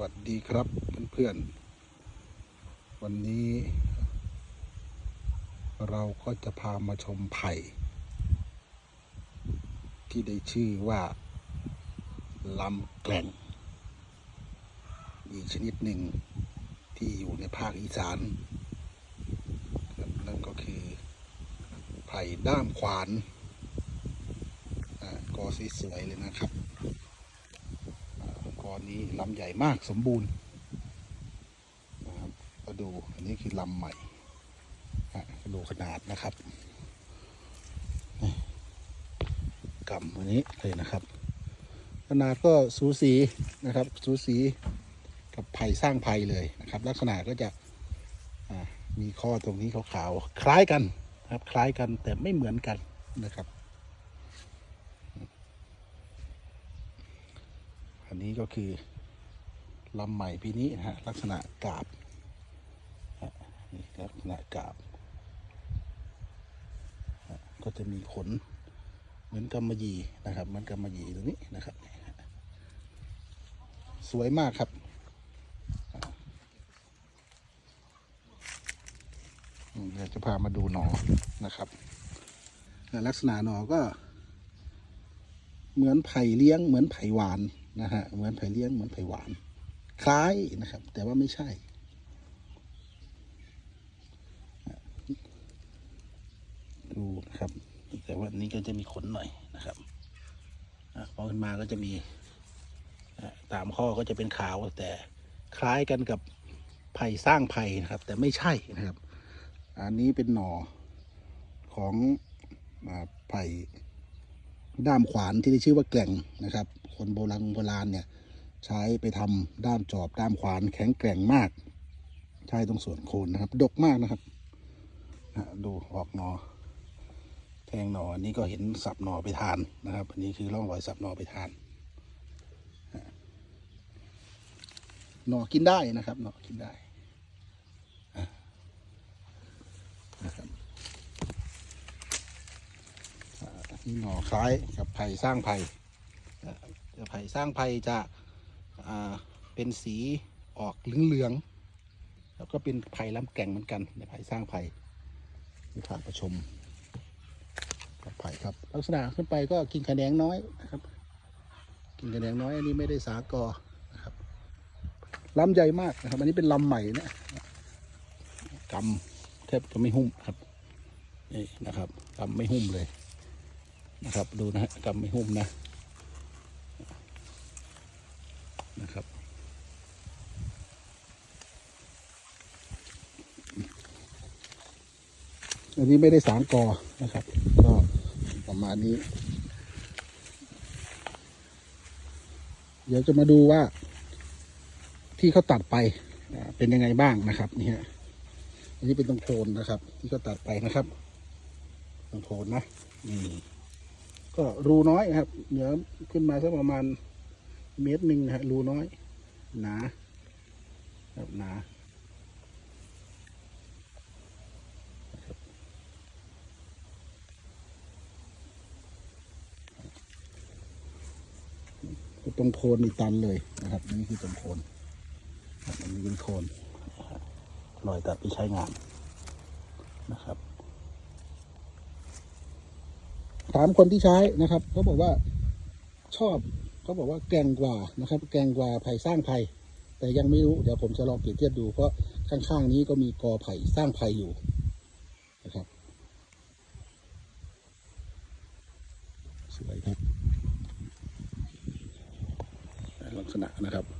วัสดีครับเพื่อนๆ วันนี้ เราก็จะพามาชมไผ่ ที่ได้ชื่อว่าลำแกล่งอีกชนิดหนึ่งที่อยู่ในภาคอีสาน นั่นก็คือไผ่ด้ามขวานอ่ากอสวยๆเลยนะครับ อนนี้ลำใหญ่มากสมบูรณ์นะครับก็ดูอันนี้คือลำใหม่อะดูขนาดนะครับกำอันนี้เลยนะครับ ขนาดก็สูสีนะครับ สูสีกับไผ่สร้างไผ่เลยนะครับ ลักษณะก็จะมีข้อตรงนี้ขาวๆคล้ายกันนะครับ คล้ายกันแต่ไม่เหมือนกันนะครับ อันนี้ก็คือลำใหม่ปีนี้นะฮะลักษณะกาบนี่ลักษณะกาบ ก็จะมีขนเหมือนกำมะหยี่นะครับเหมือนกำมะหยี่ตรงนี้นะครับ สวยมากครับอืมเดี๋ยวจะพามาดูหนอนะครับลักษณะหนอก็ เหมือนไผ่เลี้ยงเหมือนไผ่หวาน นะฮะเหมือนไผ่เลี้ยงเหมือนไผ่หวาน คล้ายนะครับ แต่ว่าไม่ใช่ ดูนะครับ แต่ว่านี้ก็จะมีขนหน่อยนะครับอะพอขึ้นมาก็จะมีตามข้อก็จะเป็นขาวแต่คล้ายกันกับไผ่สร้างไผ่นะครับ แต่ไม่ใช่นะครับ อันนี้เป็นหน่อของไผ่ ด้ามขวานที่ได้ชื่อว่าแก่งนะครับ คนโบราณโบราณเนี่ยใช้ไปทำด้ามจอบด้ามขวานแข็งแกร่งมาก ใช้ตรงส่วนโคนนะครับ ดกมากนะครับดูออกหนอ แทงหนออันนี้ก็เห็นสับหนอไปทานนะครับ อันนี้คือร่องรอยสับหนอไปทานหนอกินได้นะครับหนอกินได้อะนะครับ นี่หน่อคล้ายกับไผ่สร้างไผ่ไผ่สร้างไผ่จะเป็นสีออกเหลืองๆแล้วก็เป็นไผ่ล้ำแก่งเหมือนกันในไผ่สร้างไผ่ที่พานประชมกับไผ่ครับ ลักษณะขึ้นไปก็กินคะแนงน้อยนะครับ กินคะแนงน้อยอันนี้ไม่ได้สากอนะครับลำใหญ่มากนะครับ อันนี้เป็นลำใหม่นี่ยกำแทบจะไม่หุ้มครับนี่นะครับกำไม่หุ้มเลย นะครับ ดูนะฮะกำไม่หุ้มนะนะครับ อันนี้ไม่ได้สางกอนะครับ ก็ประมาณนี้ เดี๋ยวจะมาดูว่า ที่เขาตัดไปเป็นยังไงบ้างนะครับนี่ฮะอันนี้เป็นตรงโคนนะครับ ที่เขาตัดไปนะครับตรงโคนนะนี่ ก็รูน้อยครับเหนือขึ้นมาสักประมาณเมตรหนึ่งนะฮะรูน้อย หนาครับหนาตรงโคนนี่ตันเลยนะครับนี่คือตรงโคนครับอันนี้เป็นโคนลอยตัดไปใช้งานนะครับ ถามคนที่ใช้นะครับเขาบอกว่าชอบเขาบอกว่าแกงกว่านะครับ แกงกว่าไผ่สร้างไผ่แต่ยังไม่รู้เดี๋ยวผมจะลองเปรียบเทียบดูเพราะข้างๆนี้ก็มีกอไผ่สร้างไผ่อยู่นะครับสวยครับลักษณะนะครับ